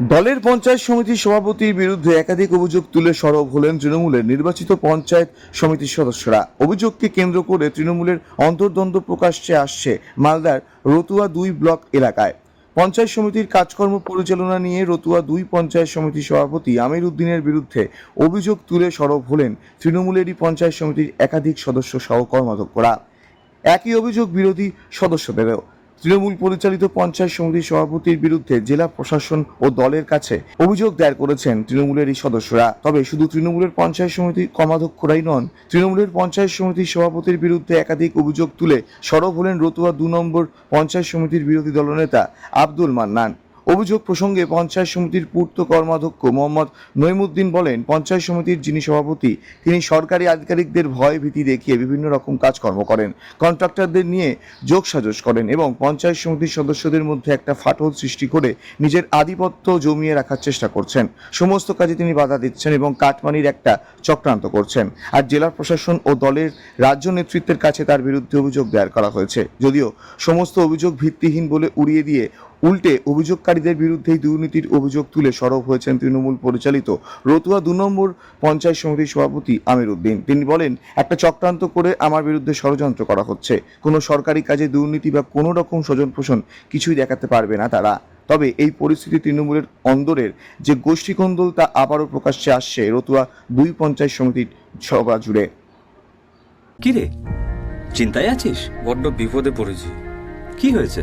দলের পঞ্চায়েত সমিতির সভাপতির বিরুদ্ধে একাধিক অভিযোগ তুলে সরব হলেন তৃণমূলের নির্বাচিত পঞ্চায়েত সমিতির সদস্যরা। অভিযোগকে কেন্দ্র করে তৃণমূলের অন্তর্দ্বন্দ্ব প্রকাশ্যে আসছে মালদার রতুয়া দুই ব্লক এলাকায়। পঞ্চায়েত সমিতির কাজকর্ম পরিচালনা নিয়ে রতুয়া দুই পঞ্চায়েত সমিতির সভাপতি আমির উদ্দিনের বিরুদ্ধে অভিযোগ তুলে সরব হলেন তৃণমূলেরই পঞ্চায়েত সমিতির একাধিক সদস্য সহ কর্মাধ্যক্ষরা। একই অভিযোগ বিরোধী সদস্যদেরও। তৃণমূল পরিচালিত পঞ্চায়েত সমিতির সভাপতির বিরুদ্ধে জেলা প্রশাসন ও দলের কাছে অভিযোগ দায়ের করেছেন তৃণমূলের এই সদস্যরা। তবে শুধু তৃণমূলের পঞ্চায়েত সমিতির কমাধ্যক্ষরাই নন, তৃণমূলের পঞ্চায়েত সমিতির সভাপতির বিরুদ্ধে একাধিক অভিযোগ তুলে সরব হলেন রতুয়া দু নম্বর পঞ্চায়েত সমিতির বিরোধী দলনেতা আব্দুল মান্নান। অভিযোগ প্রসঙ্গে পঞ্চায়েত সমিতির পূর্ত কর্মাধ্যক্ষ মোহাম্মদ নইমুদ্দিন বলেন, পঞ্চায়েত সমিতির যিনি সভাপতি, তিনি সরকারি আধিকারিকদের ভয় ভীতি দেখিয়ে বিভিন্ন রকম কাজকর্ম করেন। কন্ট্রাক্টরদের নিয়ে যোগসাজশ করেন এবং পঞ্চায়েত সমিতির সদস্যদের মধ্যে একটা ফাটল সৃষ্টি করে নিজের আধিপত্য জমিয়ে রাখার চেষ্টা করছেন। সমস্ত কাজে তিনি বাধা দিচ্ছেন এবং কাটমানির একটা চক্রান্ত করছেন। আর জেলা প্রশাসন ও দলের রাজ্য নেতৃত্বের কাছে তার বিরুদ্ধে অভিযোগ দায়ের করা হয়েছে। যদিও সমস্ত অভিযোগ ভিত্তিহীন বলে উড়িয়ে দিয়ে উল্টে অভিযোগকারীদের বিরুদ্ধেই দুর্নীতির অভিযোগ তুলে সরব হয়েছেন তৃণমূল পরিচালিত রতুয়া দু নম্বর পঞ্চায়েত সমিতির সভাপতি আমির উদ্দিন। তিনি বলেন একটা চক্রান্ত করে আমার বিরুদ্ধে ষড়যন্ত্র করা হচ্ছে। কোনো সরকারি কাজে দুর্নীতি বা কোনো রকম স্বজন পোষণ কিছুই দেখাতে পারবে না তারা। তবে এই পরিস্থিতি তৃণমূলের অন্দরের যে গোষ্ঠীকন্দল তা আবারও প্রকাশ্যে আসছে রতুয়া দুই পঞ্চায়েত সমিতির সভা জুড়ে। কি রে চিন্তায় আছিস? বড্ড বিপদে পড়েছি। কি হয়েছে?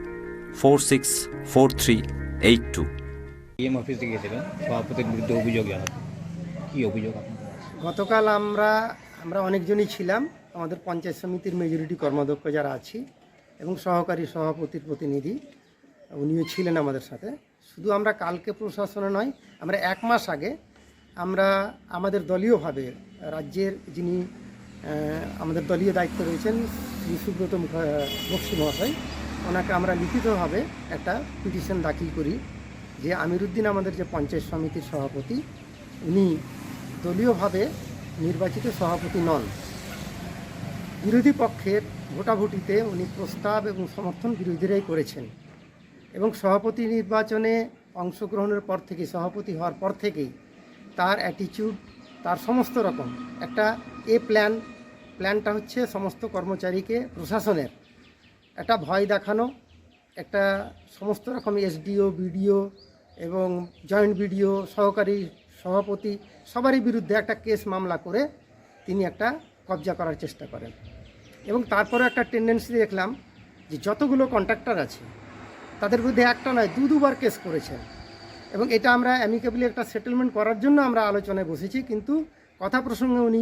four six four three eight two DM অফিসে গিয়েছিলেন সভাপতির বিরুদ্ধে অভিযোগ কি গতকাল আমরা আমরা অনেকজনই ছিলাম আমাদের পঞ্চায়েত সমিতির মেজরিটি কর্মাধ্যক্ষ যারা আছি এবং সহকারী সভাপতির প্রতিনিধি উনিও ছিলেন আমাদের সাথে। শুধু আমরা কালকে প্রশাসনে নয় আমরা এক মাস আগে আমরা আমাদের দলীয়ভাবে রাজ্যের যিনি আমাদের দলীয় দায়িত্ব রয়েছেন শ্রী সুব্রত মুখা- বক্সি মহাশয় ওনাকে আমরা লিখিতভাবে একটা পিটিশন দাখিল করি যে আমিরুদ্দিন আমাদের যে পঞ্চায়েত সমিতির সভাপতি, উনি দলীয়ভাবে নির্বাচিত সভাপতি নন। বিরোধী পক্ষের ভোটাভুটিতে উনি প্রস্তাব এবং সমর্থন বিরোধীরাই করেছেন এবং সভাপতি নির্বাচনে অংশগ্রহণের পর থেকে, সভাপতি হওয়ার পর থেকেই তার অ্যাটিটিউড তার সমস্ত রকম একটা এ প্ল্যান, প্ল্যানটা হচ্ছে সমস্ত কর্মচারীকে প্রশাসনের একটা ভয় দেখানো, একটা সমস্ত রকম এসডিও বিডিও এবং জয়েন্ট বিডিও সহকারী সভাপতি সবারই বিরুদ্ধে একটা কেস মামলা করে তিনি একটা কবজা করার চেষ্টা করেন। এবং তারপরে একটা টেন্ডেন্সি দেখলাম যে যতগুলো কন্ট্রাক্টর আছে, তাদের বিরুদ্ধে একটা নয়, দু দুবার কেস করেছেন। এবং এটা আমরা অ্যামিকেবলি একটা সেটেলমেন্ট করার জন্য আমরা আলোচনায় বসেছি, কিন্তু কথা প্রসঙ্গে উনি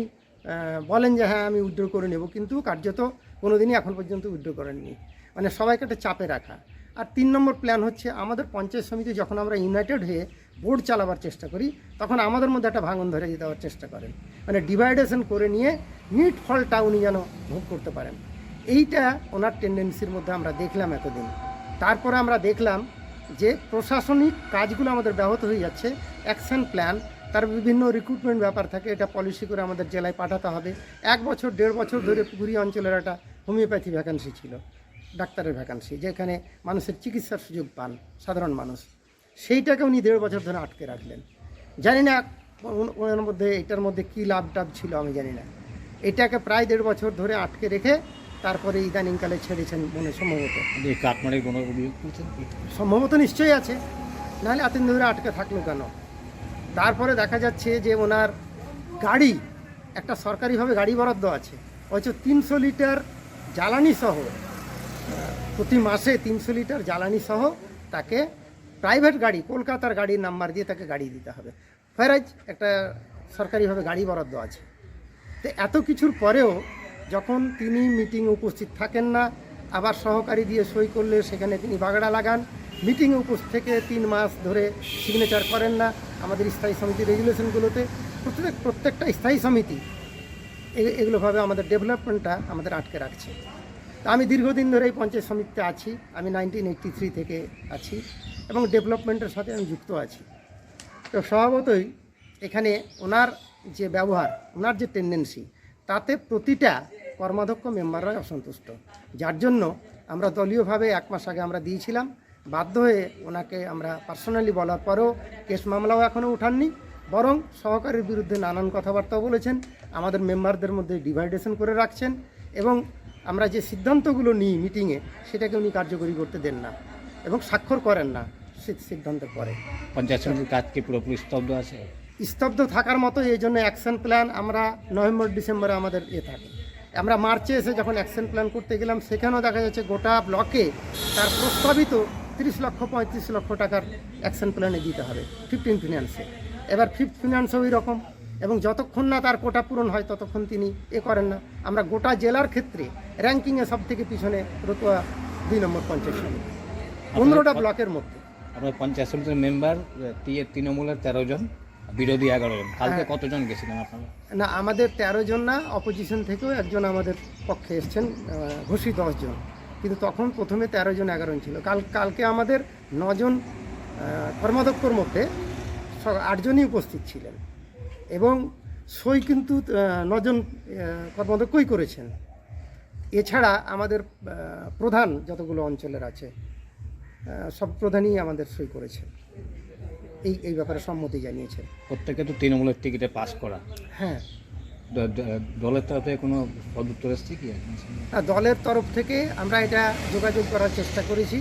বলেন যে হ্যাঁ আমি উইথড্র করে নেব, কিন্তু কার্যত কোনো দিনই এখন পর্যন্ত উইথড্র করেননি। মানে সবাইকে একটা চাপে রাখা। আর তিন নম্বর প্ল্যান হচ্ছে আমাদের পঞ্চায়েত সমিতি যখন আমরা ইউনাইটেড হয়ে বোর্ড চালাবার চেষ্টা করি, তখন আমাদের মধ্যে একটা ভাঙন ধরে দেওয়ার চেষ্টা করেন। মানে ডিভাইডেশন করে নিয়ে নিট ফলটা উনি যেন ভোগ করতে পারেন। এইটা ওনার টেন্ডেন্সির মধ্যে আমরা দেখলাম এতদিন। তারপরে আমরা দেখলাম যে প্রশাসনিক কাজগুলো আমাদের ব্যাহত হয়ে যাচ্ছে অ্যাকশন প্ল্যান তার বিভিন্ন রিক্রুটমেন্ট ব্যাপার থাকে এটা পলিসি করে আমাদের জেলায় পাঠাতে হবে। এক বছর দেড় বছর ধরে পুকুরি অঞ্চলের একটা হোমিওপ্যাথি ভ্যাকান্সি ছিল ডাক্তারের ভ্যাকান্সি যেখানে মানুষের চিকিৎসার সুযোগ পান সাধারণ মানুষ। সেইটাকে উনি দেড় বছর ধরে আটকে রাখলেন। জানি না ওনার মধ্যে এটার মধ্যে কী লাভ টাভ ছিল আমি জানি না। এটাকে প্রায় দেড় বছর ধরে আটকে রেখে তারপরে ইদানিংকালে ছেড়েছেন মনে সম্ভবত। সম্ভবত নিশ্চয়ই আছে। নাহলে এতদিন ধরে আটকে থাকল কেন? তারপরে দেখা যাচ্ছে যে ওনার গাড়ি, একটা সরকারিভাবে গাড়ি বরাদ্দ আছে। হয়তো তিনশো লিটার জ্বালানি সহ, প্রতি মাসে তিনশো লিটার জ্বালানি সহ তাকে প্রাইভেট গাড়ি, কলকাতার গাড়ির নাম্বার দিয়ে তাকে গাড়ি দিতে হবে। ফেরাজ, একটা সরকারিভাবে গাড়ি বরাদ্দ আছে। তো এত কিছুর পরেও যখন তিনি মিটিং উপস্থিত থাকেন না, আবার সহকারী দিয়ে সই করলে সেখানে তিনি বাগড়া লাগান মিটিংয়ে উপস্থিত থেকে তিন মাস ধরে সিগনেচার করেন না। আমাদের স্থায়ী সমিতি রেগুলেশনগুলোতে প্রত্যেক প্রত্যেকটা স্থায়ী সমিতি এগুলোভাবে আমাদের ডেভেলপমেন্টটা আমাদের আটকে রাখছে। আমি দীর্ঘদিন ধরে এই পঞ্চায়েত সমিতিতে আছি। আমি নাইনটিন থ্রি থেকে আছি এবং ডেভেলপমেন্টের সাথে আমি যুক্ত আছি। তো স্বভাবতই এখানে ওনার যে ব্যবহার, ওনার যে টেন্ডেন্সি তাতে প্রতিটা কর্মাধ্যক্ষ মেম্বাররাই অসন্তুষ্ট। যার জন্য আমরা দলীয়ভাবে এক মাস আগে আমরা দিয়েছিলাম। বাধ্য হয়ে ওনাকে আমরা পার্সোনালি বলার পরেও কেস মামলাও এখনও উঠাননি বরং সহকারীর বিরুদ্ধে নানান কথাবার্তাও বলেছেন আমাদের মেম্বারদের মধ্যে ডিভাইডেশন করে রাখছেন এবং আমরা যে সিদ্ধান্তগুলো নিই মিটিংয়ে সেটাকে উনি কার্যকরী করতে দেন না এবং স্বাক্ষর করেন না সিদ্ধান্তের পরে। পঞ্চায়েত সমিতির কাজ কি পুরোপুরি স্তব্ধ আছে? স্তব্ধ থাকার মতো এই জন্য অ্যাকশন প্ল্যান আমরা নভেম্বর ডিসেম্বরে আমাদের এ থাকে। আমরা মার্চে এসে যখন অ্যাকশন প্ল্যান করতে গেলাম সেখানেও দেখা যাচ্ছে গোটা ব্লকে তার প্রস্তাবিত তিরিশ লক্ষ পঁয়ত্রিশ লক্ষ টাকার অ্যাকশন প্ল্যানে দিতে হবে। ফিফটিন ফিনান্সে এবার ফিফথ ফিনান্সও ওই রকম এবং যতক্ষণ না তার কোটা পূরণ হয় ততক্ষণ তিনি এ করেন না। আমরা গোটা জেলার ক্ষেত্রে র্যাঙ্কিংয়ে সব থেকে পিছনে রতুয়া দুই নম্বর পঞ্চায়েত সমিতি। পনেরোটা ব্লকের মধ্যে। আপনার পঞ্চায়েত সমিতির মেম্বার তৃণমূলের তেরো জন বিরোধী এগারো জন। কালকে হ্যাঁ। কতজন গেছিলেন আপনারা? না আমাদের তেরো জন না অপোজিশন থেকেও একজন আমাদের পক্ষে এসছেন ঘোষিত দশজন কিন্তু তখন প্রথমে তেরো জন এগারো জন ছিল। কাল কালকে আমাদের নজন কর্মাধ্যক্ষর মধ্যে আটজনই উপস্থিত ছিলেন। এবং সই কিন্তু নজন কর্মাধ্যক্ষই করেছেন। এছাড়া আমাদের প্রধান যতগুলো অঞ্চলের আছে সব প্রধানই আমাদের সই করেছে এই এই ব্যাপারে সম্মতি জানিয়েছে প্রত্যেকে তো তৃণমূলের টিকিটে পাস করা। হ্যাঁ। দলের তরফে কোনো সদুত্তর এসছে কি? না, দলের তরফ থেকে আমরা এটা যোগাযোগ করার চেষ্টা করেছি।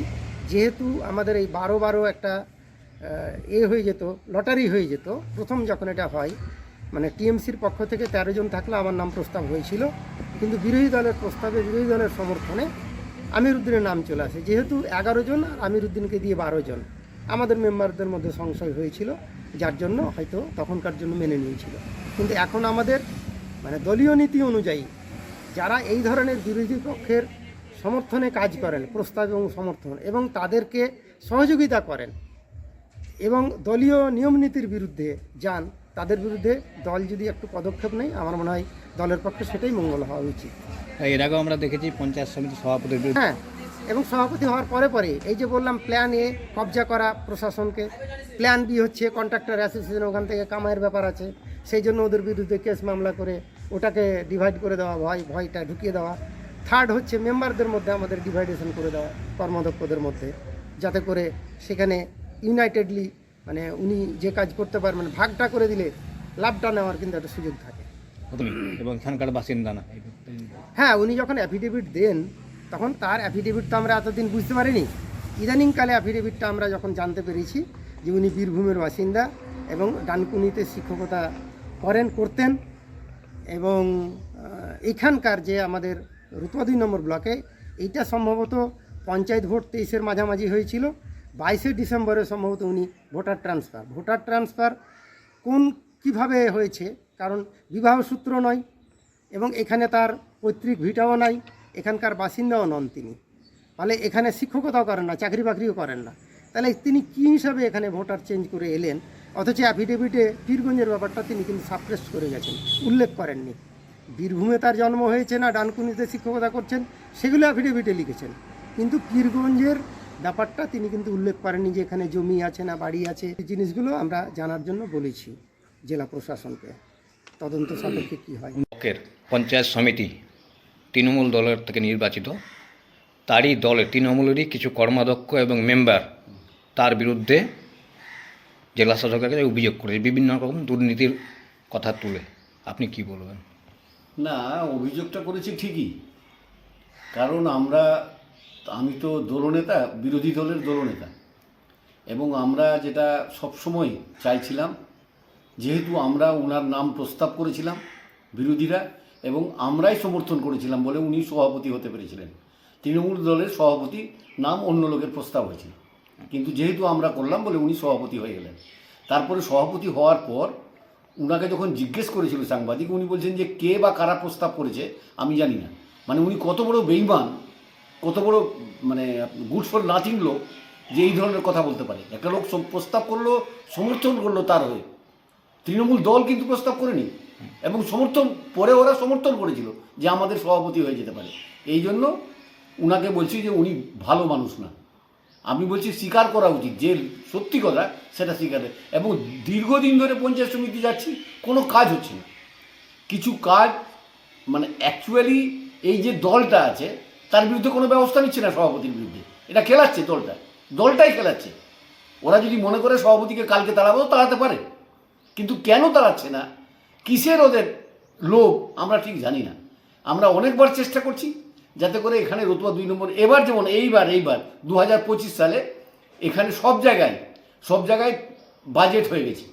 যেহেতু আমাদের এই বারো বারো একটা এ হয়ে যেত লটারি হয়ে যেত প্রথম যখন এটা হয় মানে টিএমসির পক্ষ থেকে তেরো জন থাকলে আমার নাম প্রস্তাব হয়েছিল। কিন্তু বিরোধী দলের প্রস্তাবে বিরোধী দলের সমর্থনে আমিরুদ্দিনের নাম চলে আসে। যেহেতু এগারো জন আর আমিরুদ্দিনকে দিয়ে বারো জন। আমাদের মেম্বারদের মধ্যে সংশয় হয়েছিল যার জন্য হয়তো তখনকার জন্য মেনে নিয়েছিল। কিন্তু এখন আমাদের মানে দলীয় নীতি অনুযায়ী যারা এই ধরনের বিরোধী পক্ষের সমর্থনে কাজ করেন প্রস্তাব এবং সমর্থন এবং তাদেরকে সহযোগিতা করেন এবং দলীয় নিয়মনীতির বিরুদ্ধে যান তাদের বিরুদ্ধে দল যদি একটু পদক্ষেপ নেয় আমার মনে হয় দলের পক্ষে সেটাই মঙ্গল হওয়া উচিত। এর আগেও আমরা দেখেছি পঞ্চায়েত সমিতির সভাপতির বিরুদ্ধে। হ্যাঁ এবং সভাপতি হওয়ার পরে পরে এই যে বললাম প্ল্যান এ কবজা করা প্রশাসনকে প্ল্যান বি হচ্ছে কন্ট্রাক্টর অ্যাসোসিয়েশন ওখান থেকে কামাইয়ের ব্যাপার আছে সেই জন্য ওদের বিরুদ্ধে কেস মামলা করে ওটাকে ডিভাইড করে দেওয়া ভয় ভয়টা ঢুকিয়ে দেওয়া। থার্ড হচ্ছে মেম্বারদের মধ্যে আমাদের ডিভাইডেশন করে দেওয়া কর্মাধ্যক্ষদের মধ্যে। যাতে করে সেখানে ইউনাইটেডলি মানে উনি যে কাজ করতে পারবেন ভাগটা করে দিলে লাভটা নেওয়ার কিন্তু একটা সুযোগ থাকে। এবং এখানকার বাসিন্দা না। হ্যাঁ উনি যখন অ্যাফিডেভিট দেন তখন তার অ্যাফিডেভিট তো আমরা এতদিন বুঝতে পারিনি। ইদানিংকালে অ্যাফিডেভিটটা আমরা যখন জানতে পেরেছি যে উনি বীরভূমের বাসিন্দা এবং ডানকুনিতে শিক্ষকতা করেন করতেন এবং এখানকার যে আমাদের রুতুয়া দুই নম্বর ব্লকে, এইটা সম্ভবত পঞ্চায়েত ভোট তেইশের মাঝামাঝি হয়েছিল। বাইশে ডিসেম্বরে সম্ভবত উনি ভোটার ট্রান্সফার। ভোটার ট্রান্সফার কোন, কীভাবে হয়েছে? কারণ বিবাহ সূত্র নয় এবং এখানে তার পৈতৃক ভিটাও নাই, এখানকার বাসিন্দাও নন তিনি। ফলে এখানে শিক্ষকতাও করেন না, চাকরি বাকরিও করেন না। তাহলে তিনি কী হিসাবে এখানে ভোটার চেঞ্জ করে এলেন? অথচ অ্যাফিডেভিটে পীরগঞ্জের ব্যাপারটা তিনি কিন্তু সাপ্রেস করে গেছেন, উল্লেখ করেননি। বীরভূমে তার জন্ম হয়েছে না, ডানকুনিতে শিক্ষকতা করছেন, সেগুলো অ্যাফিডেভিটে লিখেছেন। কিন্তু পীরগঞ্জের ব্যাপারটা তিনি কিন্তু উল্লেখ করেননি যে এখানে জমি আছে না বাড়ি আছে। এই জিনিসগুলো আমরা জানার জন্য বলেছি জেলা প্রশাসনকে। তদন্ত সাপেক্ষে কী হয়? পঞ্চায়েত সমিতি তৃণমূল দলের থেকে নির্বাচিত। তারই দলের তৃণমূলেরই কিছু কর্মাধ্যক্ষ এবং মেম্বার তার বিরুদ্ধে জেলা শাসকের কাছে অভিযোগ করেছে বিভিন্ন রকম দুর্নীতির কথা তুলে। আপনি কি বলবেন? না, অভিযোগটা করেছি ঠিকই। কারণ আমরা, আমি তো দলনেতা, বিরোধী দলের দলনেতা। এবং আমরা যেটা সবসময় চাইছিলাম, যেহেতু আমরা ওনার নাম প্রস্তাব করেছিলাম, বিরোধীরা, এবং আমরাই সমর্থন করেছিলাম বলে উনি সভাপতি হতে পেরেছিলেন। তৃণমূল দলের সভাপতি নাম অন্য লোকের প্রস্তাব হয়েছিল। কিন্তু যেহেতু আমরা করলাম বলে উনি সভাপতি হয়ে গেলেন। তারপরে সভাপতি হওয়ার পর উনাকে যখন জিজ্ঞেস করেছিল সাংবাদিক, উনি বলছেন যে কে বা কারা প্রস্তাব করেছে আমি জানি না। মানে উনি কত বড় বেইমান, কত বড় মানে গুড ফর নাথিং লোক যে এই ধরনের কথা বলতে পারে। একটা লোক প্রস্তাব করল, সমর্থন করল তার হয়ে। তৃণমূল দল কিন্তু প্রস্তাব করেনি এবং সমর্থন, পরে ওরা সমর্থন করেছিল যে আমাদের সভাপতি হয়ে যেতে পারে। এই জন্য উনাকে বলছি যে উনি ভালো মানুষ না। আমি বলছি স্বীকার করা উচিত যে সত্যি কথা সেটা স্বীকার এবং দীর্ঘদিন ধরে পঞ্চায়েত সমিতি যাচ্ছি, কোনো কাজ হচ্ছে না। কিছু কাজ মানে অ্যাকচুয়ালি এই যে দলটা আছে, তার বিরুদ্ধে কোনো ব্যবস্থা নিচ্ছে না সভাপতির বিরুদ্ধে। এটা খেলাচ্ছে দলটা। দলটাই খেলাচ্ছে। ওরা যদি মনে করে সভাপতিকে কালকে তাড়াবো, তাড়াতে পারে। কিন্তু কেন তাড়াচ্ছে না? কিসের ওদের লোভ, আমরা ঠিক জানি না। আমরা অনেকবার চেষ্টা করছি যাতে করে এখানে রতুয়া দুই নম্বর, এবার যেমন এইবার এইবার দু হাজার পঁচিশ সালে এখানে সব জায়গায় সব জায়গায় বাজেট হয়ে গেছে।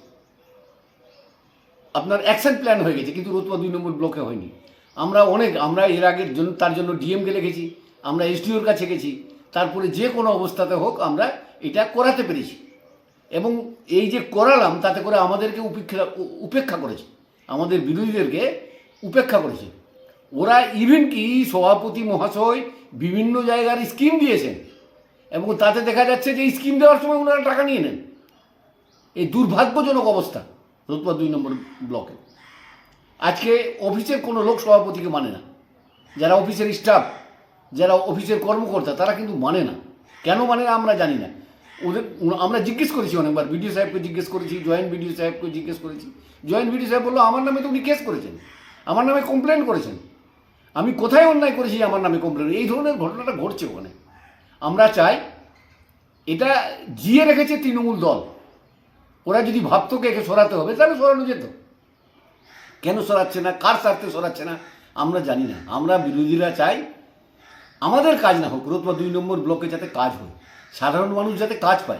আপনার অ্যাকশন প্ল্যান হয়ে গেছে, কিন্তু রতুয়া দুই নম্বর ব্লকে হয়নি। আমরা অনেক, আমরা এর আগের জন্য তার জন্য ডিএমকে লিখেছি আমরা এসডিওর কাছে গেছি, তারপরে যে কোনো অবস্থাতে হোক আমরা এটা করাতে পেরেছি। এবং এই যে করালাম, তাতে করে আমাদেরকে উপেক্ষা উপেক্ষা করেছে, আমাদের বিরোধীদেরকে উপেক্ষা করেছে। ওরা ইভেন কি সভাপতি মহাশয় বিভিন্ন জায়গার স্কিম দিয়েছেন এবং তাতে দেখা যাচ্ছে যে স্কিম দেওয়ার সময় ওনারা টাকা নিয়ে নেন। এই দুর্ভাগ্যজনক অবস্থা রতুয়া দুই নম্বর ব্লকে। আজকে অফিসের কোনো লোক সভাপতিকে মানে না। যারা অফিসের স্টাফ যারা অফিসের কর্মকর্তা, তারা কিন্তু মানে না। কেন মানে না আমরা জানি না। ওদের আমরা জিজ্ঞেস করেছি অনেকবার, বিডিও সাহেবকে জিজ্ঞেস করেছি, জয়েন্ট বিডিও সাহেবকে জিজ্ঞেস করেছি। জয়েন্ট বিডিও সাহেব বলল, আমার নামে তো উনি কেস করেছেন। আমার নামে কমপ্লেন করেছেন। আমি কোথায় অন্যায় করেছি আমার নামে কমপ্লেন এই ধরনের ঘটনাটা ঘটছে ওখানে। আমরা চাই এটা জিয়ে রেখেছে তৃণমূল দল। ওরা যদি ভাবতো কে একে সরাতে হবে, তাহলে সরানো যেত। কেন সরাচ্ছে না? কার স্বার্থে সরাচ্ছে না? আমরা জানি না। আমরা বিরোধীরা চাই আমাদের কাজ না হোক রতুয়া দুই নম্বর ব্লকে যাতে কাজ হয়। সাধারণ মানুষ যাতে কাজ পায়।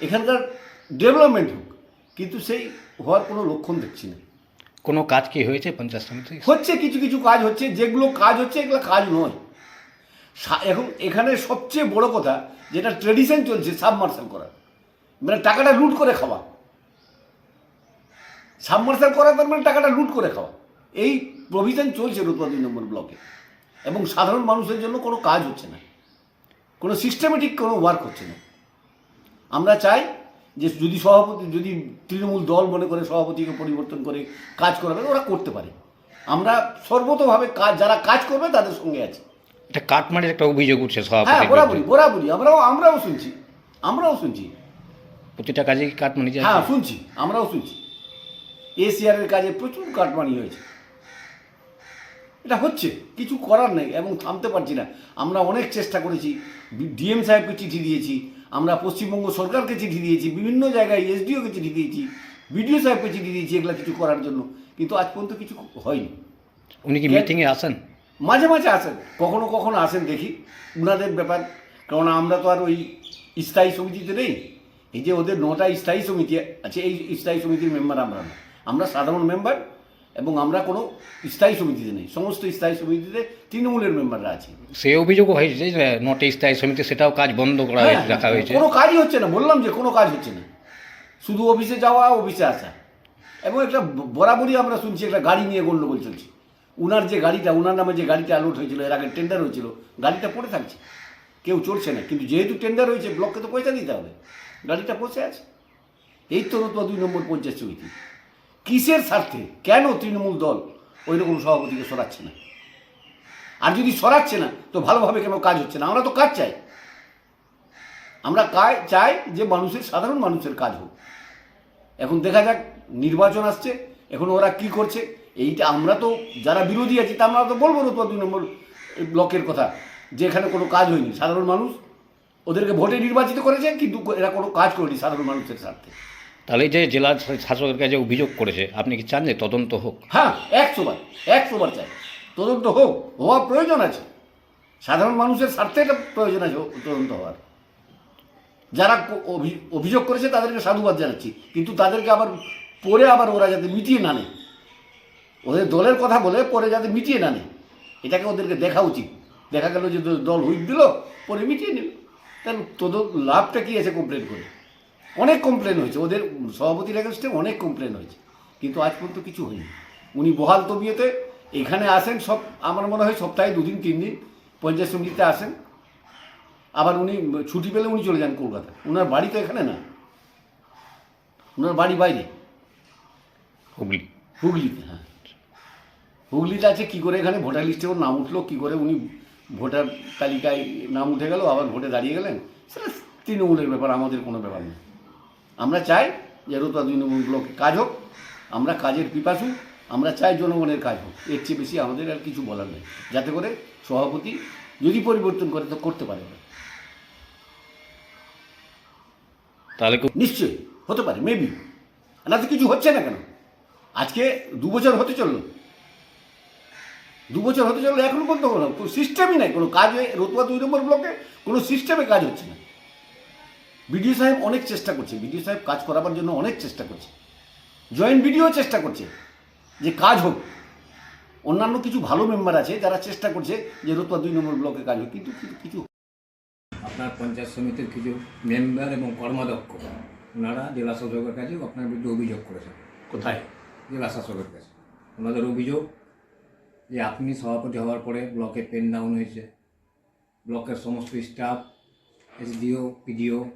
এখানকার ডেভেলপমেন্ট হোক। কিন্তু সেই হওয়ার কোনো লক্ষণ দেখছি না। কোনো কাজ কি হয়েছে পঞ্চায়েত সমিতি হচ্ছে, কিছু কিছু কাজ হচ্ছে, যেগুলো কাজ হচ্ছে, এগুলো কাজ নয়। এখন এখানে সবচেয়ে বড় কথা, যেটা ট্রেডিশন চলছে সাবমার্শাল করা মানে টাকাটা লুট করে খাওয়া। সাবমার্শাল করা তার মানে টাকাটা লুট করে খাওয়া। এই প্রভিশন চলছে রূপা দুই নম্বর ব্লকে এবং সাধারণ মানুষের জন্য কোনো কাজ হচ্ছে না। কোনো সিস্টেমেটিক কোনো ওয়ার্ক হচ্ছে না। আমরা চাই যে যদি সভাপতি যদি তৃণমূল দল মনে করে সভাপতিকে পরিবর্তন করে কাজ করাবে ওরা করতে পারে। আমরা সর্বতভাবে কাজ যারা কাজ করবে তাদের সঙ্গে আছি। এটা কাটমারির একটা অভিযোগ উঠছে হ্যাঁ সভাপতি বরাবরই বরাবরই। আমরাও আমরাও শুনছি। আমরাও শুনছি। প্রতিটা কাজে কাটমানি যায় হ্যাঁ শুনছি। আমরাও শুনছি। এসিআরের কাজে প্রচুর কাটমানি হয়েছে। এটা হচ্ছে কিছু করার নেই এবং থামতে পারছি না। আমরা অনেক চেষ্টা করেছি। ডিএম সাহেবকে চিঠি দিয়েছি। আমরা পশ্চিমবঙ্গ সরকারকে চিঠি দিয়েছি বিভিন্ন জায়গায় এসডিওকে চিঠি দিয়েছি বিডিও সাহেবকে চিঠি দিয়েছি এগুলো কিছু করার জন্য। কিন্তু আজ পর্যন্ত কিছু হয়নি। উনি কি মিটিংয়ে আসেন? মাঝে মাঝে আসেন। কখনো কখনো আসেন দেখি। উনাদের ব্যাপার। কারণ আমরা তো আর ওই স্থায়ী সমিতিতে নেই। এই যে ওদের নটা স্থায়ী সমিতি আছে এই স্থায়ী সমিতির মেম্বার আমরা না। আমরা সাধারণ মেম্বার এবং আমরা কোনো স্থায়ী সমিতিতে নেই সমস্ত স্থায়ী সমিতিতে তৃণমূলের মেম্বাররা আছে। সেই অভিযোগও হয়েছে যে নটে স্থায়ী সমিতি সেটাও কাজ বন্ধ করা হয়েছে হ্যাঁ, রাখা হয়েছে। কোনো কাজই হচ্ছে না বললাম যে কোনো কাজ হচ্ছে না। শুধু অফিসে যাওয়া অফিসে আসা। এবং একটা বরাবরই আমরা শুনছি একটা গাড়ি নিয়ে গণ্ডগোল চলছে। উনার যে গাড়িটা উনার নামে যে গাড়িটা আলোট হয়েছিল এর আগে টেন্ডার হয়েছিল গাড়িটা পড়ে থাকছে। কেউ চড়ছে না কিন্তু যেহেতু টেন্ডার হয়েছে ব্লককে তো পয়সা দিতে হবে। গাড়িটা বসে আছে। এই তো নতুন দুই নম্বর পঞ্চায়েত সমিতি। কিসের স্বার্থে? কেন তৃণমূল দল ওই রকম সভাপতিকে সরাচ্ছে না? আর যদি সরাচ্ছে না, তো ভালোভাবে কেন কাজ হচ্ছে না? আমরা তো কাজ চাই। আমরা কাজ চাই যে মানুষের, সাধারণ মানুষের কাজ হোক। এখন দেখা যাক, নির্বাচন আসছে, এখন ওরা কি করছে, এইটা আমরা তো যারা বিরোধী আছি, তা আমরা তো বলব না দুই নম্বর ব্লকের কথা, যে এখানে কোনো কাজ হয়নি। সাধারণ মানুষ ওদেরকে ভোটে নির্বাচিত করেছে, কিন্তু এরা কোনো কাজ করেনি সাধারণ মানুষের স্বার্থে। তাহলে যে জেলা শাসকের কাছে অভিযোগ করেছে, আপনি কি চান যে তদন্ত হোক? হ্যাঁ একশো বার একশো বার চাই। তদন্ত হোক হওয়া প্রয়োজন আছে। সাধারণ মানুষের স্বার্থে এটা প্রয়োজন আছে তদন্ত হওয়ার। যারা অভি- অভিযোগ করেছে তাদেরকে সাধুবাদ জানাচ্ছি, কিন্তু তাদেরকে আবার পরে আবার ওরা যাতে মিটিয়ে না নেয়। ওদের দলের কথা বলে পরে যাতে মিটিয়ে না নেয়। এটাকে ওদেরকে দেখা উচিত। দেখা গেল যে দল হুইপ দিল, পরে মিটিয়ে নিল। তাহলে তোদের লাভটা কি আছে কমপ্লেন করে? অনেক কমপ্লেন হয়েছে। ওদের সভাপতির এগেনস্টে অনেক কমপ্লেন হয়েছে। কিন্তু আজ পর্যন্ত কিছু হয়নি। উনি বহাল তবিয়তে এখানে আসেন সব আমার মনে হয় সপ্তাহে দুদিন তিন দিন পঞ্চায়েত সমিতিতে আসেন। আবার উনি ছুটি পেলে উনি চলে যান কলকাতা ওনার বাড়ি তো এখানে না। ওনার বাড়ি বাইরে। হুগলি। হুগলিতে হ্যাঁ। হুগলিতে আছে কী করে এখানে ভোটার লিস্টে ওর নাম উঠল কী করে উনি ভোটার তালিকায় নাম উঠে গেল আবার ভোটে দাঁড়িয়ে গেলেন? সেটা তৃণমূলের ব্যাপার আমাদের কোনো ব্যাপার নেই আমরা চাই যে রতুয়া তৃণমূল ব্লকে কাজ হোক আমরা কাজের পিপাসু আমরা চাই জনগণের কাজ হোক। এর চেয়ে বেশি আমাদের আর কিছু বলার নেই। যাতে করে সভাপতি যদি পরিবর্তন করে তো করতে পারে। ওরা। তাহলে নিশ্চয়ই হতে পারে মেবি না তো কিছু হচ্ছে না কেন? আজকে দু বছর হতে চলল। দু বছর হতে চলল এখনও পর্যন্ত কোনো সিস্টেমই নাই। কোনো কাজে রতুয়া দুই নম্বর ব্লকে কোনো সিস্টেমে কাজ হচ্ছে না। বিডিও সাহেব অনেক চেষ্টা করছে বিডিও সাহেব কাজ করাবার জন্য অনেক চেষ্টা করছে। জয়েন্ট বিডিও চেষ্টা করছে যে কাজ হোক। অন্যান্য কিছু ভালো মেম্বার আছে যারা চেষ্টা করছে যে রতুয়া দুই নম্বর ব্লকে কাজ হোক কিন্তু কিছু- কিছু আপনার পঞ্চায়েত সমিতির কিছু মেম্বার এবং কর্মাধ্যক্ষ ওনারা জেলা শাসকের কাছে আপনার বিরুদ্ধে অভিযোগ করেছেন। কোথায়? জেলা শাসকের কাছে। ওনাদের অভিযোগ যে আপনি সভাপতি হওয়ার পরে ব্লকে পেন ডাউন হয়েছে। ব্লকের সমস্ত staff SDO PDO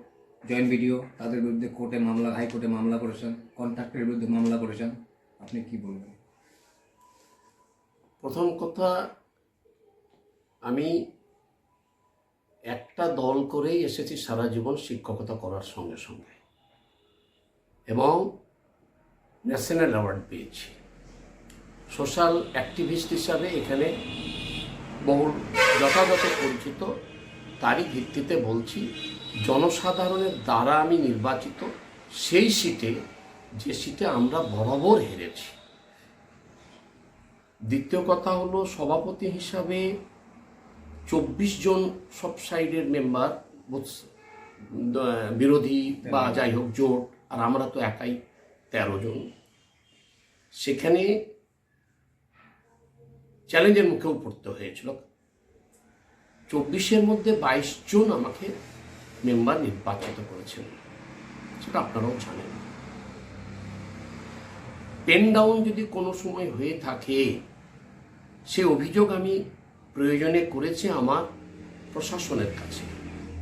joint BDO তাদের বিরুদ্ধে কোর্টে মামলা হাইকোর্টে মামলা করেছেন, কন্ট্রাক্টের বিরুদ্ধে মামলা করেছেন, আপনি কি বলবেন? প্রথম কথা, আমি একটা দল করেই এসেছি সারা জীবন শিক্ষকতা করার সঙ্গে সঙ্গে। এবং ন্যাশনাল অ্যাওয়ার্ড পেয়েছি। সোশ্যাল অ্যাক্টিভিস্ট হিসাবে এখানে বহু যথাযথ পরিচিত, তারই ভিত্তিতে বলছি জনসাধারণের দ্বারা আমি নির্বাচিত সেই সিটে যে সিটে আমরা বরাবর হেরেছি। দ্বিতীয় কথা হলো সভাপতি হিসাবে চব্বিশ জন সব সাইডের মেম্বার বিরোধী বা যাই হোক জোট আর আমরা তো একাই তেরো জন। সেখানে চ্যালেঞ্জের মুখেও পড়তে হয়েছিল। চব্বিশের মধ্যে বাইশ জন আমাকে মেম্বার নির্বাচিত করেছেন। সেটা আপনারাও জানেন। পেন ডাউন যদি কোনো সময় হয়ে থাকে, সে অভিযোগ আমি প্রয়োজনে করেছি আমার প্রশাসনের কাছে,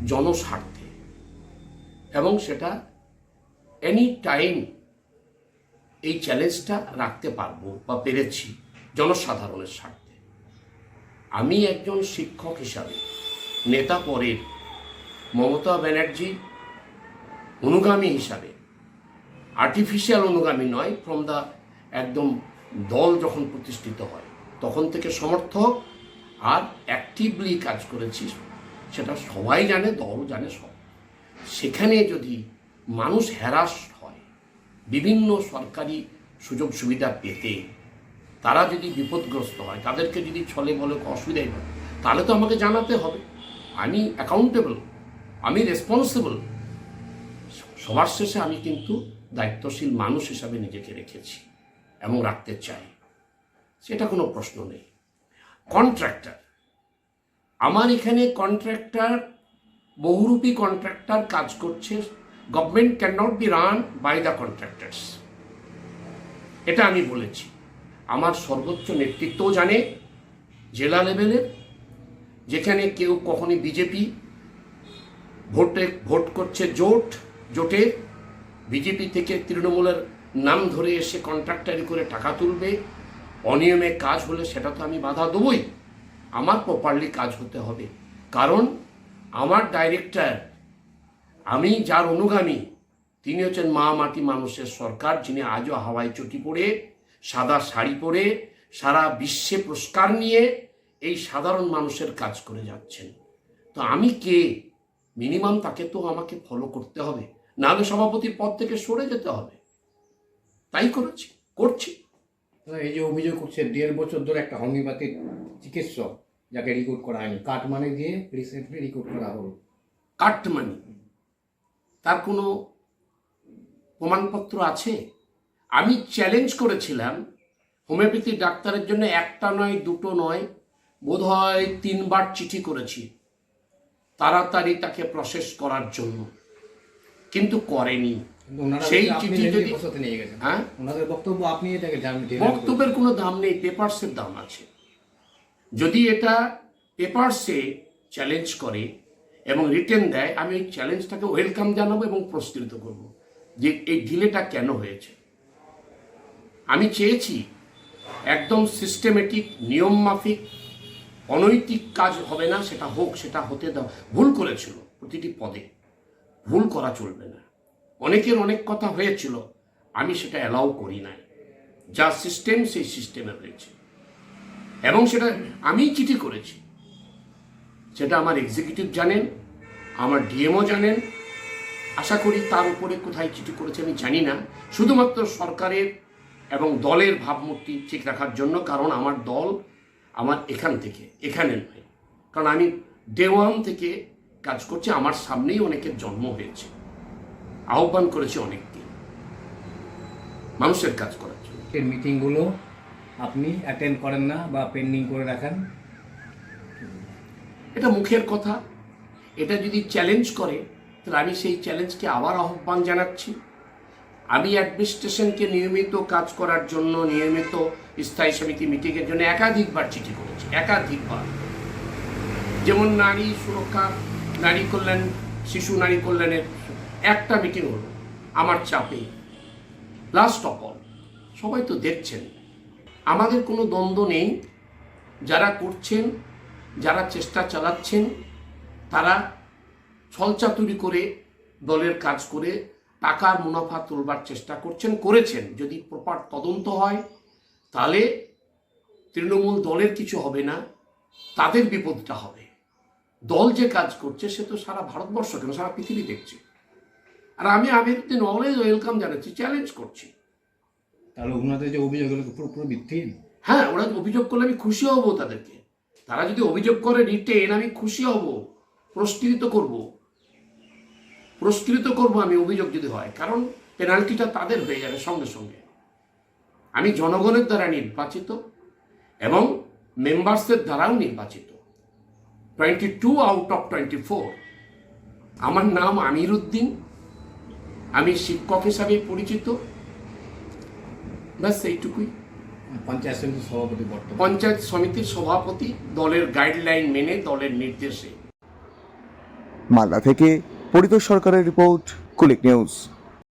জনস্বার্থে। এবং সেটা এনি টাইম এই চ্যালেঞ্জটা রাখতে পারব বা পেরেছি জনসাধারণের স্বার্থে। আমি একজন শিক্ষক হিসাবে, নেতা পরের মমতা ব্যানার্জি অনুগামী হিসাবে। আর্টিফিশিয়াল অনুগামী নয় ফ্রম দ্য একদম দল যখন প্রতিষ্ঠিত হয়, তখন থেকে সমর্থক আর অ্যাক্টিভলি কাজ করেছি, সেটা সবাই জানে, দল জানে সব। সেখানে যদি মানুষ হ্যারাস হয়, বিভিন্ন সরকারি সুযোগ সুবিধা পেতে, তারা যদি বিপদগ্রস্ত হয়, তাদেরকে যদি ছলে বলে অসুবিধায় হয় তাহলে তো আমাকে জানাতে হবে। আমি অ্যাকাউন্টেবল আমি রেসপন্সিবল সবার শেষে আমি কিন্তু দায়িত্বশীল মানুষ হিসাবে নিজেকে রেখেছি এবং রাখতে চাই। সেটা কোনো প্রশ্ন নেই। কন্ট্রাক্টর আমার এখানে কন্ট্রাক্টর বহুরূপী কন্ট্রাক্টর কাজ করছে। Government can not be run by the contractors এটা আমি বলেছি। আমার সর্বোচ্চ নেতৃত্বও জানে, জেলা লেভেলের যেখানে কেউ কখনই বিজেপি ভোটে ভোট করছে জোট, জোটে বিজেপি থেকে তৃণমূলের নাম ধরে এসে কন্ট্রাক্টারি করে টাকা তুলবে। অনিয়মে কাজ হলে সেটা তো আমি বাধা দেবই। আমার প্রপারলি কাজ হতে হবে। কারণ আমার ডাইরেক্টর আমি যার অনুগামী, তিনি হচ্ছেন মা মাটি মানুষের সরকার, যিনি আজও হাওয়ায় চটি পরে, সাদা শাড়ি পরে, সারা বিশ্বে পুরস্কার নিয়ে এই সাধারণ মানুষের কাজ করে যাচ্ছেন। তো আমি কে? মিনিমাম তাকে তো আমাকে ফলো করতে হবে। নাহলে সভাপতির পদ থেকে সরে যেতে হবে। তাই করেছি করছি। এই যে অভিযোগ করছে দেড় বছর ধরে একটা হোমিওপ্যাথিক চিকিৎসক যাকে রিক্রুট করা হয়নি কাট মানে দিয়ে রিসেন্টলি রিক্রুট করা হলো। কাটমানি তার কোনো প্রমাণপত্র আছে? আমি চ্যালেঞ্জ করেছিলাম হোমিওপ্যাথি ডাক্তারের জন্য একটা নয় দুটো নয় বোধহয় তিনবার চিঠি করেছি। তাড়াতাড়ি তাকে প্রসেস করার জন্য। কিন্তু করেনি। সেই চিঠি যদি- হ্যাঁ? ওনাদের বক্তব্য আপনি এটাকে বক্তব্যের কোনো দাম নেই পেপারসের দাম আছে। যদি এটা পেপারসে চ্যালেঞ্জ করে এবং রিটেন দেয় আমি ওই চ্যালেঞ্জটাকে ওয়েলকাম জানাব এবং প্রস্তুত করব যে এই ডিলেটা কেন হয়েছে। আমি চেয়েছি একদম সিস্টেমেটিক নিয়ম মাফিক অনৈতিক কাজ হবে না, সেটা হোক, সেটা হতে দাও। ভুল করেছিল প্রতিটি পদে। ভুল করা চলবে না। অনেকের অনেক কথা হয়েছিল, আমি সেটা অ্যালাউ করি নাই। যা সিস্টেম সেই সিস্টেমে হয়েছে। এবং সেটা আমি চিঠি করেছি। সেটা আমার এক্সিকিউটিভ জানেন, আমার ডিএমও জানেন। আশা করি তার উপরে কোথায় চিঠি করেছে আমি জানি না। শুধুমাত্র সরকারের এবং দলের ভাবমূর্তি ঠিক রাখার জন্য, কারণ আমার দল আমার এখান থেকে এখানে নয়। কারণ আমি ডে ওয়ান থেকে কাজ করছি আমার সামনেই অনেকের জন্ম হয়েছে। আহ্বান করেছে অনেককে। মানুষের কাজ করার জন্য। এই মিটিংগুলো আপনি অ্যাটেন্ড করেন না বা পেন্ডিং করে রাখেন? এটা মুখের কথা। এটা যদি চ্যালেঞ্জ করে তাহলে আমি সেই চ্যালেঞ্জকে আবার আহ্বান জানাচ্ছি। আমি অ্যাডমিনিস্ট্রেশনকে নিয়মিত কাজ করার জন্য নিয়মিত স্থায়ী সমিতি মিটিংয়ের জন্য একাধিকবার চিঠি করেছি, একাধিকবার। যেমন নারী সুরক্ষা, নারী কল্যাণ, শিশু নারী কল্যাণের একটা মিটিং হলো, আমার চাপে। লাস্ট অফ অল সবাই তো দেখছেন, আমাদের কোনো দ্বন্দ্ব নেই। যারা করছেন, যারা চেষ্টা চালাচ্ছেন, তারা ছলচাতুরি করে দলের কাজ করে টাকার মুনাফা তুলবার চেষ্টা করছেন করেছেন। যদি প্রপার তদন্ত হয় তাহলে তৃণমূল দলের কিছু হবে না তাদের বিপদটা হবে। দল যে কাজ করছে সে তো সারা ভারতবর্ষ কেন? সারা পৃথিবী দেখছে। আর আমি আমিরুদ্দিন অলওয়েজ ওয়েলকাম জানাচ্ছি চ্যালেঞ্জ করছি। তাহলে ওনাদের যে ভিত্তিহীন হ্যাঁ ওরা অভিযোগ করলে আমি খুশি হব তাদেরকে। তারা যদি অভিযোগ করে রিটেন আমি খুশি হব পুরস্কৃত করব। পুরস্কৃত করব আমি অভিযোগ যদি হয় কারণ পেনাল্টিটা তাদের হয়ে যাবে সঙ্গে সঙ্গে। আমি জনগণের দ্বারা নির্বাচিত এবং মেম্বার্সদের দ্বারাও নির্বাচিত। Twenty two out of twenty four আমার নাম আমির উদ্দিন। আমি শিক্ষক হিসাবে পরিচিত। ব্যাস এইটুকুই। পঞ্চায়েত সমিতির সভাপতি বর্তমান। পঞ্চায়েত সমিতির সভাপতি দলের গাইডলাইন মেনে দলের নির্দেশে। মালদা থেকে পরিতোষ সরকারের রিপোর্ট কুলিক নিউজ।